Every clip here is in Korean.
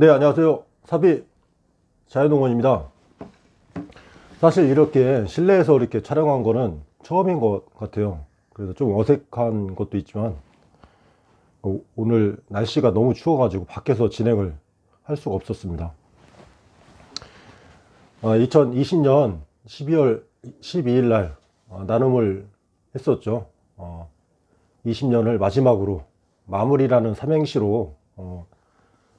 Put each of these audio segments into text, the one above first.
네, 안녕하세요. 사비 자연동원입니다. 사실 이렇게 실내에서 이렇게 촬영한 거는 처음인 것 같아요. 그래서 좀 어색한 것도 있지만, 어, 오늘 날씨가 너무 추워 가지고 밖에서 진행을 할 수가 없었습니다. 2020년 12월 12일 날 어, 나눔을 했었죠. 20년을 마지막으로 마무리라는 삼행시로 어,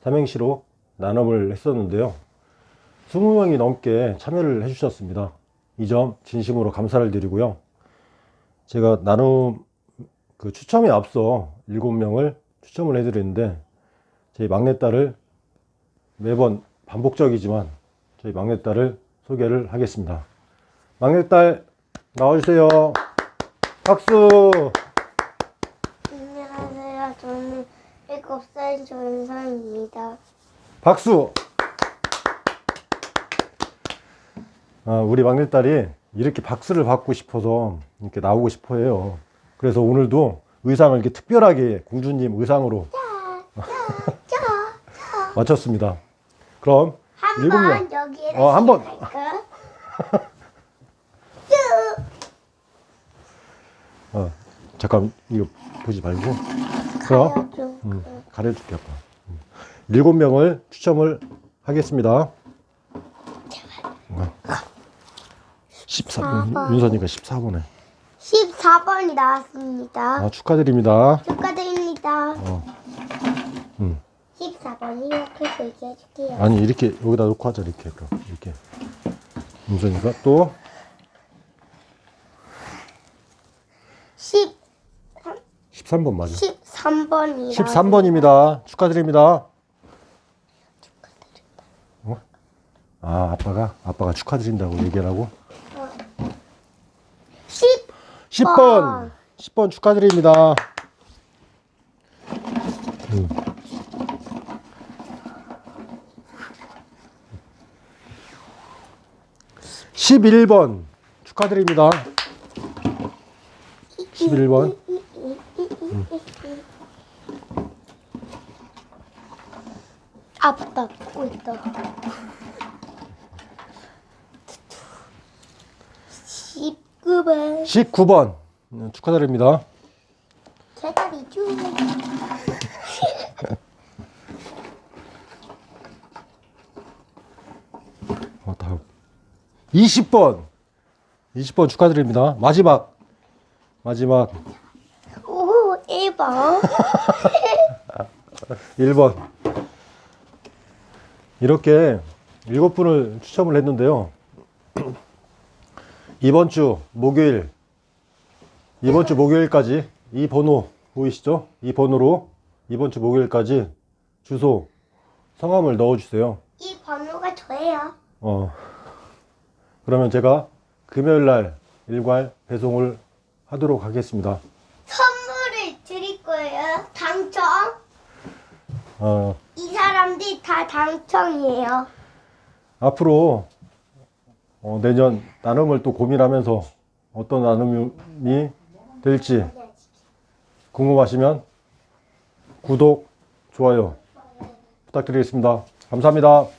삼행시로 나눔을 했었는데요. 20명이 넘게 참여를 해주셨습니다. 이 점 진심으로 감사를 드리고요. 제가 나눔 그 추첨에 앞서 7명을 추첨을 해드렸는데 저희 막내딸을 매번 반복적이지만 저희 막내딸을 소개를 하겠습니다. 막내딸 나와주세요. 박수! 안녕하세요. 저는 7살 조윤서입니다. 박수! 아, 우리 막내딸이 이렇게 박수를 받고 싶어서 이렇게 나오고 싶어 해요. 그래서 오늘도 의상을 이렇게 특별하게 공주님 의상으로 맞췄습니다. 그럼 일곱 명. 한번 여기에 어, 한 번. 어, 잠깐 이거 보지 말고 그럼 가야죠. 음, 가려줄게 아빠. 음. 일곱 명을 추첨을 하겠습니다. 14, 사번. 윤선이가 14번에. 14번이 나왔습니다. 아, 축하드립니다. 축하드립니다. 어. 음. 14번 이렇게 얘기해 줄게요. 아니, 이렇게 여기다 놓고 하자, 이렇게. 그럼. 이렇게. 윤선이가 또 10, 13번 맞아. 13번이 13번입니다. 축하드립니다. 어? 아, 아빠가, 아빠가 축하드린다고 얘기하라고? 10 10번! 10번 축하드립니다. 음. (11번) 축하드립니다 (11번) 아프다. 고 있다. 19번. (19번) 음, 축하드립니다 제자리죠. 어, 다음 20번 20번 축하드립니다 마지막 마지막 오, 1번. 1번. 이렇게 일곱 분을 추첨을 했는데요. 이번 주 목요일, 이번 주 목요일까지 이 번호 보이시죠? 이 번호로 이번 주 목요일까지 주소, 성함을 넣어주세요. 이 번호가 저예요. 어. 그러면 제가 금요일 날 일괄 배송을 하도록 하겠습니다. 선물을 드릴 거예요. 당첨. 어, 이 사람들이 다 당첨이에요. 앞으로 어, 내년 나눔을 또 고민하면서 어떤 나눔이 될지 궁금하시면 구독, 좋아요 부탁드리겠습니다. 감사합니다.